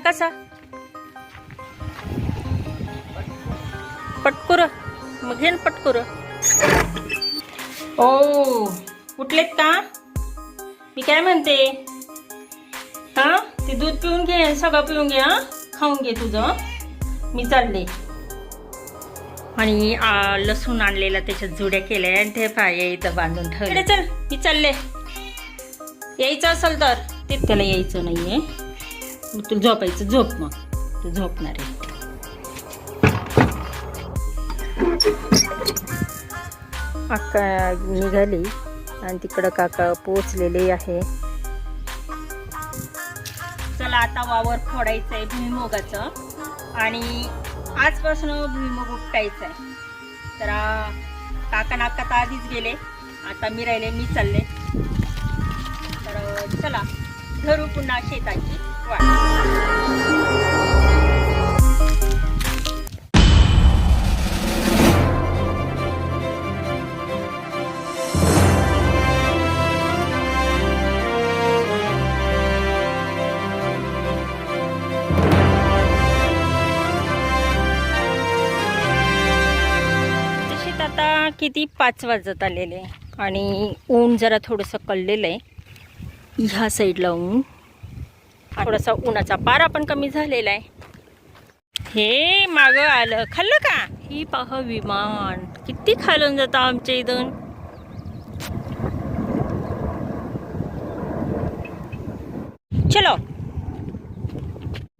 कसा पटकुर. मग घेन पटकुर. ओ उठलेत का? मी काय म्हणते? हा? ते दूध पिऊन घे सगळं पिऊन घे हा? खाऊन घे तुझं. मी चालले. आणि लसूण आणलेला त्याच्यात जुड्या केल्या आणि ते पाय इथं बांधून ठेवले. चल. मी चालले. यायचं असेल तर ते त्याला यायचं नाहीये. मग तुला झोपायचं झोप मग. तू झोपणार आहे. अक्का निघाली आणि तिकडं काका पोचलेले आहे. चला आता वावर फोडायचं आहे भुईमुगाचं. आणि आजपासून भुईमुग उपटायचं आहे तर काका नाका तर आधीच गेले. आता मी राहिले मी चालले. तर चला धरू पुन्हा शेताची. आता किती पाच वाजत आलेले? आणि ऊन जरा थोडंसं कळलेलं आहे ह्या साईडला ऊन. थोडासा उन्हाचा पारा पण कमी झालेला आहे. हे माग आलं. खाल्लं का? ही पहा विमान. किती खालून जातं आमच्या इथून? चलो.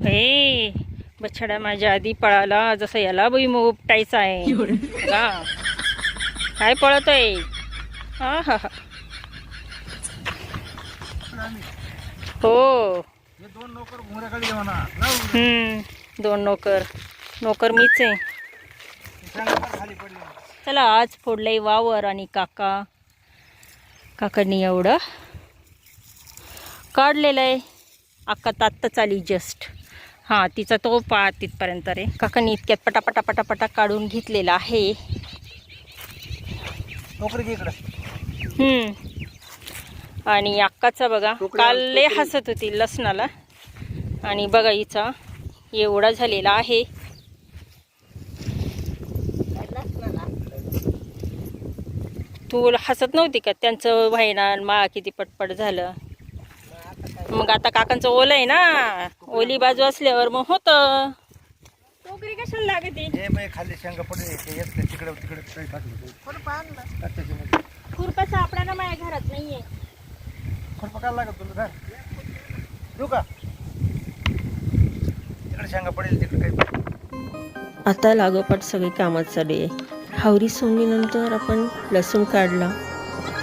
हे बछडा माझ्या आधी पळाला. जसं याला भुईमुग उपटायचा आहे. का काय पळतोय? हा हा हा हो. हे. दोन नोकर दोन नोकर. नोकर मीच आहे. चला आज फोडलंय वावर आणि काका. काकांनी एवढं काढलेलं आहे. अक्का तात्तच आली जस्ट हां तिचा तो पा तिथपर्यंत रे. काकांनी इतक्यात पटापटा पटापटा काढून घेतलेला आहे. नोकरी इकडं. हम्म. आणि अक्काचा बघा काल लय. हसत होती लसणाला. आणि बघा हिचा एवढा झालेला आहे. तू हसत नव्हती का? त्यांचं व्हायना मा किती पटपट झालं. मग आता काकांचं ओलं आहे ना? ओली बाजू असल्यावर मग होतं. टोकरी कशाला लागते? हे खाली शेंगा पडले खुरपा सापडा ना माझ्या घरात नाहीये. काय लागत तुला धर. देऊ का? तिकडे शेंगा पडेल तिकडे काही आता लागोपाठ सगळी कामात चालू आहे. हावरी सोंगणीनंतर आपण लसूण काढला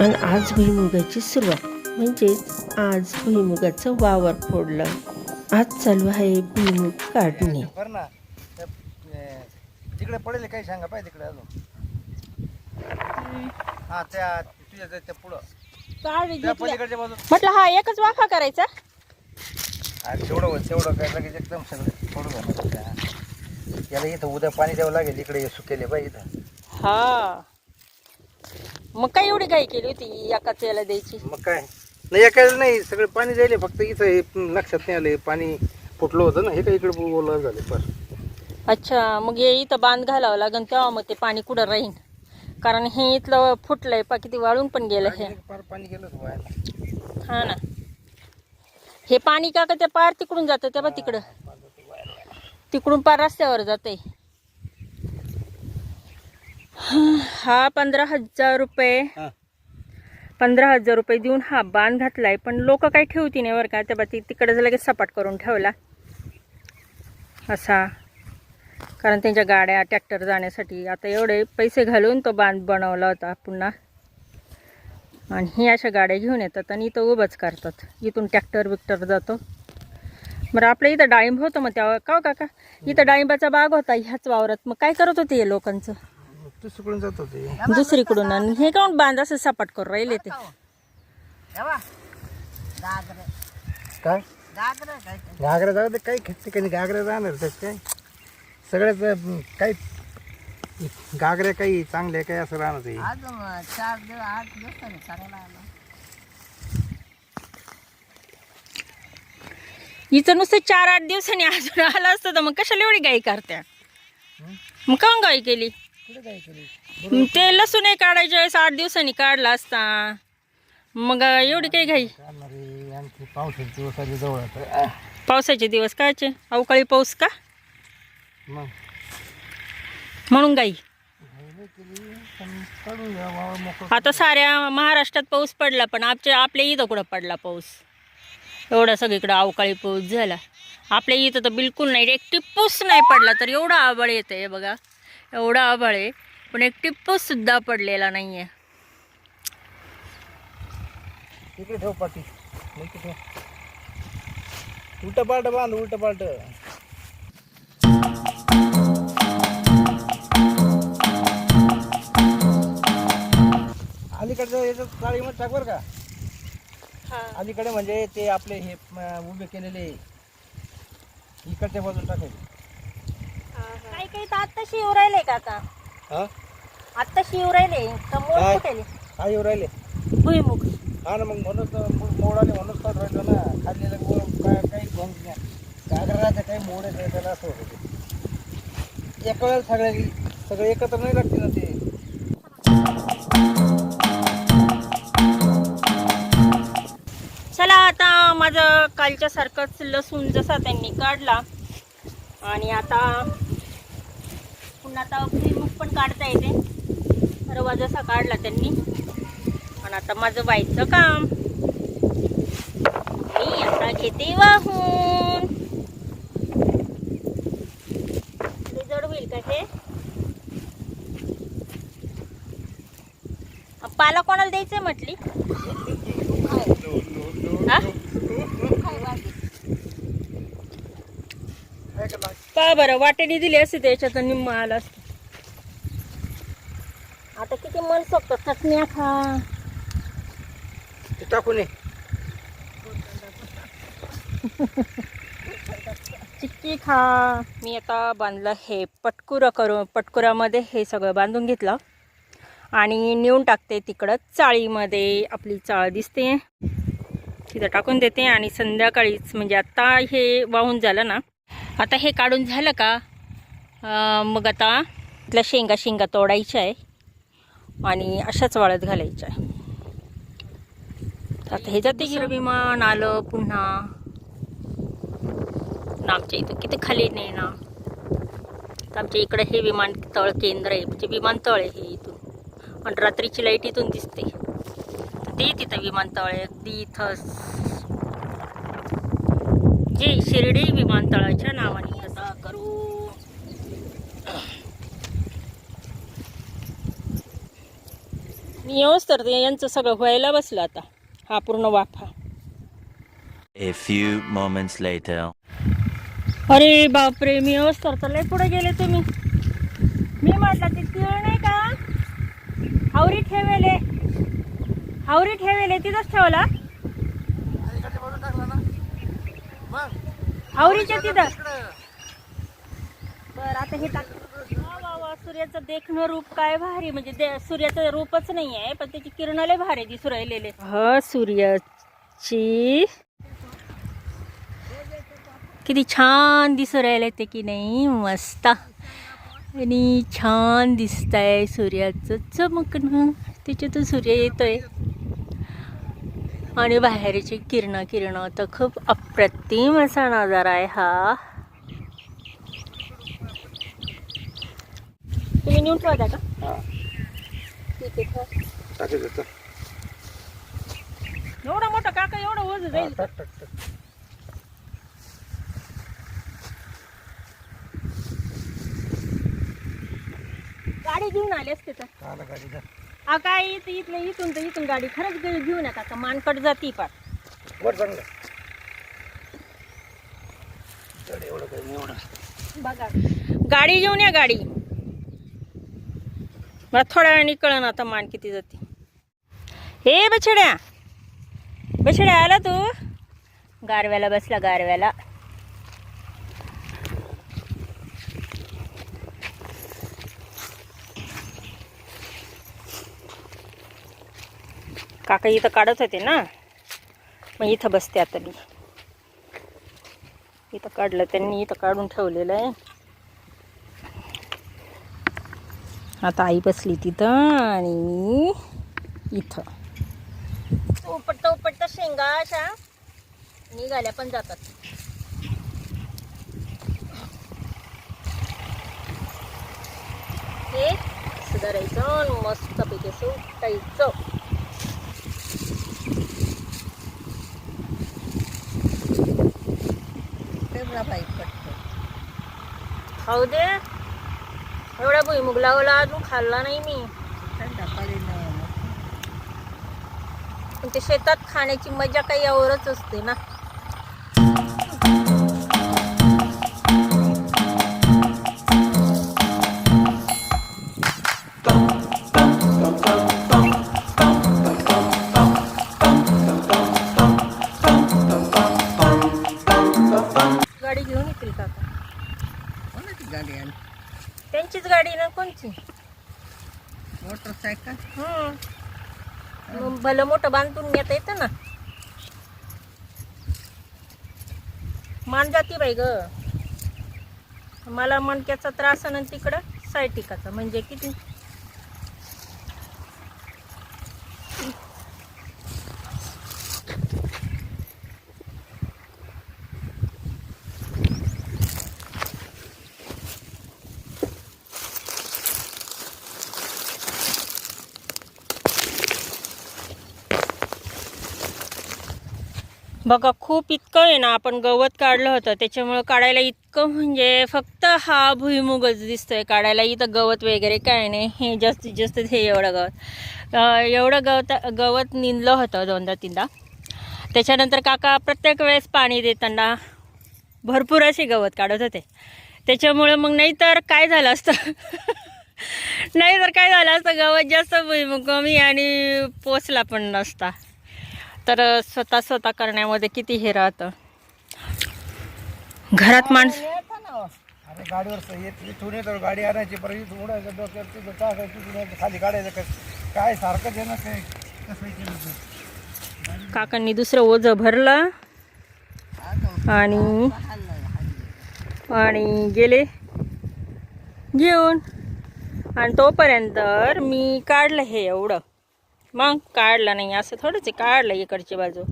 आणि आज भुईमुगाची सुरुवात. म्हणजेच आज भुईमुगाचं वावर फोडलं. आज चालू आहे भुईमुग काढणे. तिकडे पडेल काही शेंगा पाहिजे तिकडे अजून. हा त्या तुझ्या त्या- त्या पुढं त्या पलीकडच्या बाजूला. म्हटलं हा एकच वाफा करायचा? तेवढं होईल तेवढं काय लगेच एकदम सगळं थोडं झालं त्या. याला इथं उद्या पाणी द्यावं लागेल इकडे सुकेले पाहिजे इथं. हा. मग काय एवढी घाई केली होती एकाच याला द्यायची? मग काय? नाही एकाच नाही सगळं पाणी जायले फक्त इथं हे लक्षात नाही आले पाणी फुटलं होतं ना हे काय इकडे ओलं झाले बस. अच्छा मग हे इथं बांध घालावं लागेल तेव्हा मग ते पाणी कुठं राहीन? कारण हे इथलं फुटलंय पा किती वाळून पण गेलं हे. पाणी गेलं. हा ना. हे पाणी का का ते पार तिकडून जातं ते बा तिकडं? तिकडून पार रस्त्यावर जाते हा पंधरा हजार रुपये. पंधरा हजार रुपये देऊन हा बांध घातलाय पण लोक काही ठेवती नाही बरं का. त्या ती तिकडे लगेच सपाट करून ठेवला. असा. कारण त्यांच्या गाड्या ट्रॅक्टर जाण्यासाठी. आता एवढे पैसे घालून तो बांध बनवला होता पुन्हा. आणि ही अशा गाड्या घेऊन येतात आणि इथं उभंच करतात. इथून ट्रॅक्टर बिक्टर जातो. बरं आपल्या इथं डाळिंब होतं मग तेव्हा. का हो काका? इथं डाळिंबाचा बाग होता ह्याच वावरात. मग काय करत होते हे लोकांचं? दुसरीकडून जात होते. दुसरीकडून. आणि हे काऊन बांध असं सपाट करून राहिले ते? काय? घागरा जाऊ दे काही ठिकाणी घागरा जाणार त्यात काय? सगळ्यात अं, काही घागऱ्या काही चांगल्या काही असं राहणार ते. चार दिवस आठ दिवस चांगला आला. हिचं नुसतं चार आठ दिवसांनी अजून आलं असतं तर मग कशाला एवढी गाई करत्या? मग काऊन गाई केली? कुठे काय केली? मग ते लसूण काढायच्या वेळेस आठ दिवसांनी काढला असता. मग एवढी काही घाई? आहे आणखी पावसाचे दिवस आले जवळ आता. पावसाचे दिवस कायचे? अवकाळी पाऊस का? म्हणून गाई. आता साऱ्या महाराष्ट्रात पाऊस पडला पण आमच्या आपल्या इथं कुठं पडला पाऊस? एवढा सगळीकडं अवकाळी पाऊस झाला. आपल्या इथं तर बिलकुल नाही. एक टिप्पूस नाही पडला तर एवढा आभाळ येतं आहे बघा. एवढा आभाळ आहे. पण एक टिप्पूस पडलेला नाही आहे इकडे ठेव. पाठी उलट पालट बाँध उलट पालट. अलीकडचं याचं चाळीमध्ये टाक बरं का. अलीकडे म्हणजे ते आपले हे म, उभे केलेले इकडच्या बाजूला टाकायचे. काही काही तर आत्ताशी येऊ राहिले का आता? हा? आत्ताशी येऊ राहिले? तर मोड काय? येऊ राहिले? भुईमुग. हा ना मग म्हणूनच मो- मोडाले म्हणूनच काढ राहिलो ना. खाल्लेलं गो- काय काही भंग नाही. गागराचं काही मोड आहे त्याला असं होतं ते. एका वेळेला सगळे सगळे एकत्र नाही लागते ना ते. माझं कालच्या सारखंच लसूण जसा त्यांनी काढला आणि आता पुन्हा आता भुईमुग पण काढता येते. रवा जसा काढला त्यांनी. आणि आता माझं व्हायचं काम. मी आता घेते वाहून. ते जड होईल का हे? पाला कोणाला द्यायचंय म्हटली? हा? का बरं वाटेने दिली असते त्याच्यात निम्म आला असतं. आता किती मन सोपत चटण्या खा ते टाकून ये. चिक्की खा. मी आता बांधलं हे पटकुरं करू पटकुरामध्ये हे सगळं बांधून घेतलं. आणि नेऊन टाकते तिकडं चाळीमध्ये आपली चाळ दिसते. तिथं टाकून देते आणि संध्याकाळीच म्हणजे आत्ता हे वाहून झालं ना आता हे काढून झालं का? मग आता त्याला शेंगा शेंगा तोडायच्या आहे आणि अशाच वाळत घालायच्या आहे. आता हे जाते की विमान आलं पुन्हा ना आमच्या इथं किती खाली नाही ना. तर आमच्या इकडे हे विमानतळ केंद्र आहे म्हणजे विमानतळ आहे हे इथून. आणि रात्रीची लाइट इथून दिसते. ते तिथं विमानतळ आहे. अगदी इथं जे शिर्डी विमानतळाच्या नावाने आता करू. मी येऊच तर यांचं सगळं व्हायला बसलं आता. हा पूर्ण वाफा. A few moments later. अरे बापरे मी तर लय पुढे गेले तुम्ही. मी म्हटलं ते तिळ नाही का? हावरी ठेवेले. हावरी ठेवेले तिथंच ठेवला. हावरीच्या तिथं. बर आता हे टाक. सूर्याचं देखणं रूप काय भारी म्हणजे सूर्याचं रूपच नाही आहे पण त्याची किरण लय भारी दिसू राहिलेले. ह सूर्याची. किती छान दिसू राहिले ते की नाही मस्त. आणि छान दिसतंय सूर्याचं चमकणं. त्याच्यातून सूर्य येतोय. आणि बाहेरची किरणं किरणं तर खूप अप्रतिम असा नजारा आहे हा. तुम्ही नेऊन ठेवता का हा. ठीक आहे ठेवा. एवढा मोठा काका एवढं वज जाईल. टाक टाक टाक. गाडी घेऊन आली असते तर. आला गाडीचा हा काय इथं इथलं इथून तर इथून गाडी खरंच घेऊन येतात का मानकट जाती पार वर चांगलं जड एवढं काही नाही एवढं. बघा गाडी घेऊन या गाडी. मला थोड्या वेळाने कळण आता मान किती जाते. हे बछड्या बछड्या आला तू? गारव्याला बसला गारव्याला. काका इथं काढत होते ना. मग इथं बसते आता मी. इथं काढलं त्यांनी इथं काढून ठेवलेलं आहे. आता आई बसली तिथं आणि मी इथं. उपटता उपटता शेंगा अशा निघाल्या पण जातात. हे सुधारायचं पैकी मस्तपैकी उठायचं तेवढा बाई पटतो खाऊ दे. एवढा भुईमुग लावला अजून खाल्ला नाही मी. पण ते शेतात खाण्याची मजा काही यावरच असते ना. मोटरसायकल? हो. हम्म. भलं मोठं बांधून घेता येतं ना. मान जाती बाई ग. मला मणक्याचा त्रास आणि ना तिकडं सायटिकाचा. म्हणजे किती? बघा खूप इतकं आहे ना आपण गवत काढलं होतं त्याच्यामुळं काढायला इतकं म्हणजे फक्त हा भुईमुगच दिसतोय काढायला. इथं गवत वगैरे काय नाही हे जास्तीत जास्त हे एवढं गवत. एवढं गवत गवत निंदलं होतं दोनदा तीनदा. त्याच्यानंतर काका प्रत्येक वेळेस पाणी देताना भरपूर असे गवत काढत होते. त्याच्यामुळं मग नाहीतर काय झालं असतं? नाही तर काय झालं असतं? गवत जास्त भुईमुग कमी आणि पोचला पण नसता. तर स्वतः स्वतः करण्यामध्ये किती हे राहतं? घरात माणसं अरे गाडीवर येत इथून येतो गाडी आणायची परत इथून उडायचं डोक्यावर तिथं टाकायचं तिथून यायचं, खाली काढायचं काय काय आहे ना काय? कसं केलं ते. काकांनी दुसरं ओझं भरलं. आणि आणि गेले. घेऊन. आणि तोपर्यंत मी काढलं हे एवढं. मग काढलं नाही असं थोडंच आहे, काढलं इकडची बाजू.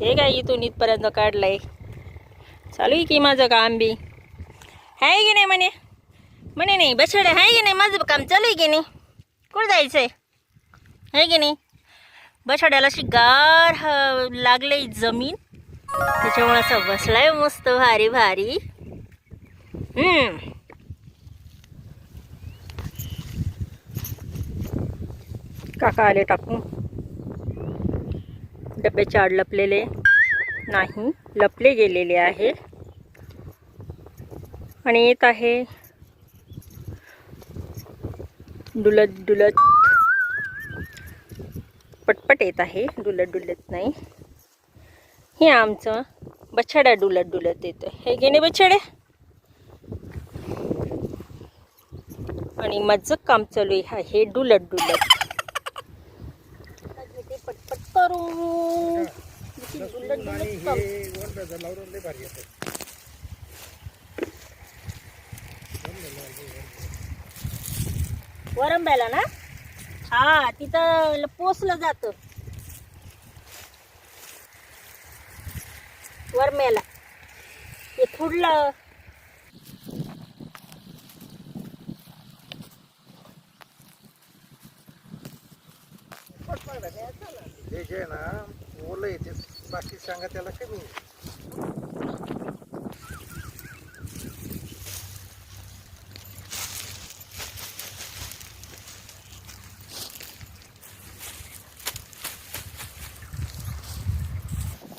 हे काय इथून इथपर्यंत काढलंय? चालू आहे की माझं काम बी? आहे की नाही म्हणे? म्हणे नाही बछडे आहे की नाही? माझं काम चालू आहे की नाही? कुठं जायचंय? आहे की नाही? बछड्याला अशी गार ह- लागले जमीन. त्याच्यामुळे असं बसलाय मस्त भारी भारी. हम्म. काका आले टाकू डब्याचे आड लपलेले. नाही लपले गेलेले आहे आणि येत आहे. डुलत डुलत. पटपट येत आहे. डुलत डुलत नाही. हे आमचं बछड्या डुलत डुलत येतं हे गेले बछडे. आणि माझं काम चालू आहे. हे डुलत डुलत पटपट करू डुलत आणि डुलत काम. हे वरचं लावून लय भारी येतं. वरंब्याला ना? हा तिथं पोचलं जातं. वरम्याला. ते आहे ना ओलं येते बाकी सांगा त्याला कमी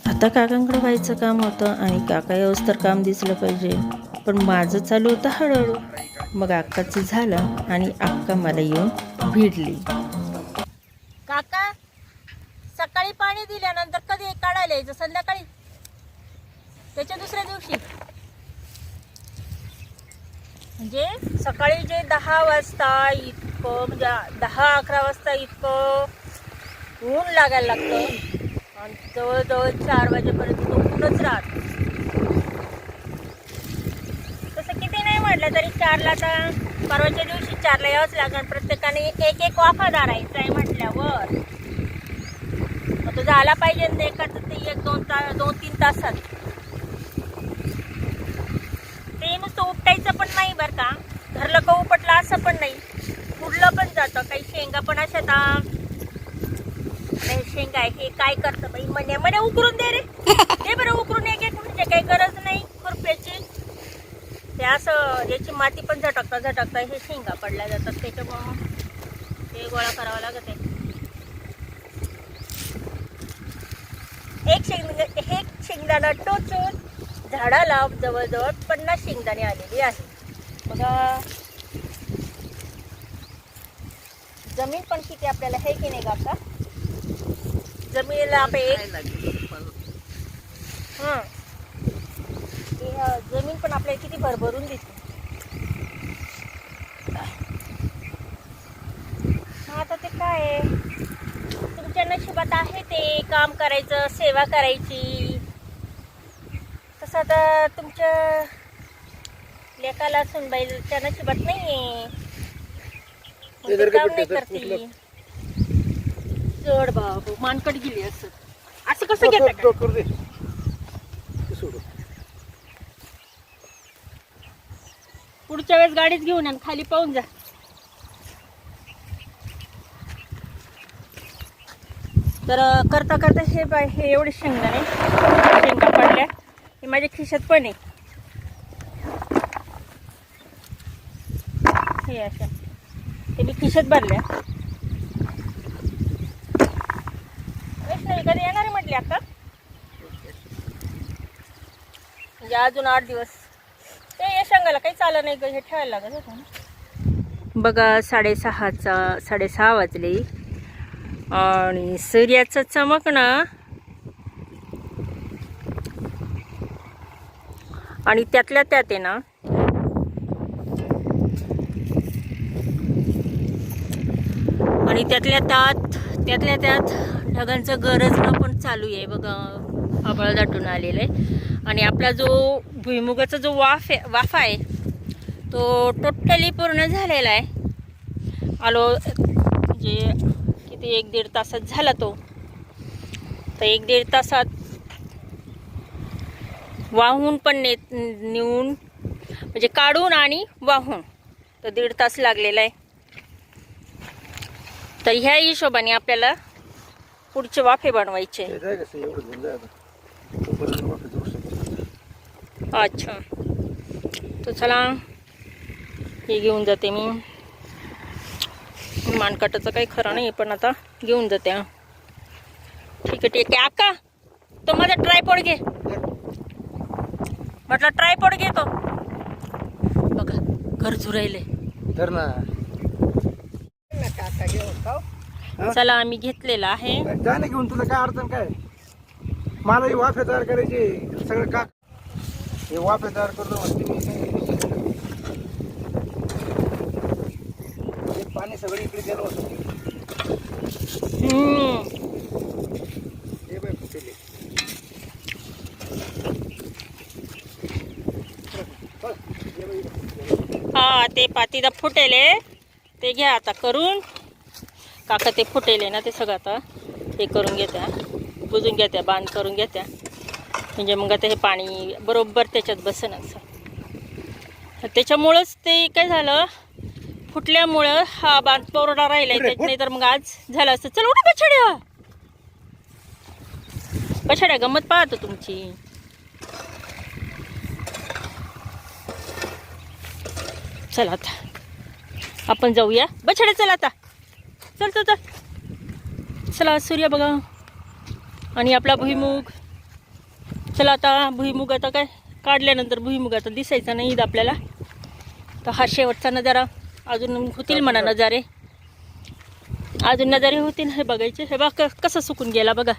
आता काकांकडे व्हायचं काम होतं आणि काका येऊस तर काम दिसलं पाहिजे. पण माझं चालू होतं हळूहळू. मग अक्काचं झालं आणि अक्का मला येऊन भिडली काका सकाळी पाणी दिल्यानंतर कधी काढायला यायचं संध्याकाळी त्याच्या दुसऱ्या दिवशी म्हणजे सकाळी जे दहा वाजता इतकं म्हणजे दहा अकरा वाजता इतकं ऊन लागायला लागतं. आणि जवळजवळ चार वाजेपर्यंत तो ऊनच राहत म्हटलं तरी चारला तर परवाच्या दिवशी चारला यावंच लागेल प्रत्येकाने एक एक वाफा धारायचा आहे म्हटल्यावर. मग तो झाला पाहिजे ना एखादं ते एक दोन तास दोन तीन तासात ते नुसतं पण नाही बरं का. धरलं का उपटलं असं पण नाही. पुढलं पण जातं. काही शेंगा पण अशा आता नाही शेंगा हे काय करतं बाई? म्हणे म्हणे उकरून दे रे. ते बरं उकरून एक एक म्हणजे काही गरज नाही खुरप्याची. ते असं याची माती पण झटकता झटकता हे शेंगा पडल्या जातात. त्याच्यामुळं मग ते गोळा करावं लागत आहे. एक शेंग एक शेंगदाणा टोचून झाडाला जवळजवळ पन्नास शेंगदाणे आलेली आहे बघा. जमीन पण किती आपल्याला आहे की नाही काका? जमिनीला आपण एक हां. हे, जमीन पण आपल्याला किती भरभरून हा, आता ते काय आहे? तुमच्या नशिबात आहे ते काम करायचं सेवा करायची. आता तुमच्या लेकाला सुनबाईच्या नशिबात नाही ते जर का नाही भेटलं तर करते. जड बाबू मानकट गेली असं. असं कसं घेता का? करू दे. ते सोडू पुढच्या वेळेस गाडीच घेऊन या आणि खाली पाहून जा. तर करता करता हे बाय हे एवढे शेंगदाणे. शेंगा माझ्या खिशात पण आहे. हे अशा. ते मी खिशात भरल्या. कधी येणार आहे म्हटले आता? म्हणजे अजून आठ दिवस. ते या शेंगाला काही चाललं नाही ग हे ठेवायला लागत होतं ना. बघा साडेसहाचा साडेसहा वाजले. आणि सूर्याचं चमकणं आणि त्यातल्या त्यात आहे ना आणि त्यातल्या त्यात त्यातल्या त्यात ढगांचं गरजणं पण चालू आहे बघा आबळ दाटून आलेलं आहे. आणि आपला जो भुईमुगाचा जो वाफ आहे वाफा आहे तो टोटली पूर्ण झालेला आहे. आलो म्हणजे किती एक दीड तासात झाला तो. तर एक दीड तासात वाहून पण ने नेऊन म्हणजे काढून आणि वाहून. तर दीड तास लागलेला आहे. तर ह्या हिशोबाने आपल्याला पुढचे वाफे बनवायचे. ते अच्छा. तर चला हे घेऊन जाते मी. मानकाटाचं काही खरं नाही पण आता घेऊन जाते. ठीक आहे ठीक आहे. आका तो माझा ट्रायपॉड घे. म्हटलं ट्रायपॉड घे तो बघा घर राहिले तर ना. चला आम्ही घेतलेला आहे. जा ना घेऊन तुला काय अडचण काय? मला हे वाफे तयार करायचे. सगळं का हे वाफे तयार करतो म्हणते मी. हे पाणी सगळं इकडे गेलं होतं. हम्म. हे बाय फुटेले हा ते पातीदा फुटेले. ते घ्या आता करून. काका ते फुटेले ना ते सगळं आता. हे करून घेत्या. बुजून घेत्या बांध करून घेत्या. म्हणजे मग आता हे पाणी बरोबर त्याच्यात बसन असं. त्याच्यामुळंच ते काय झालं? फुटल्यामुळं हा बांध कोरडा राहिलाय. त्यात नाही तर मग आज झालं असतं. चल उठा पछाड्या पछाड्या गंमत पाहतो तुमची. चला आता. आपण जाऊया. बछडे चला आता. चल चल चल. चला सूर्य बघा. आणि आपला भुईमुग. चला आता भुईमुग आता काय? काढल्यानंतर भुईमुग आता दिसायचा नाही ईद आपल्याला. तर हा शेवटचा नजारा. अजून होतील म्हणा नजारे. अजून नजारे होतील हे बघायचे. हे बघा कसं सुकून गेला बघा.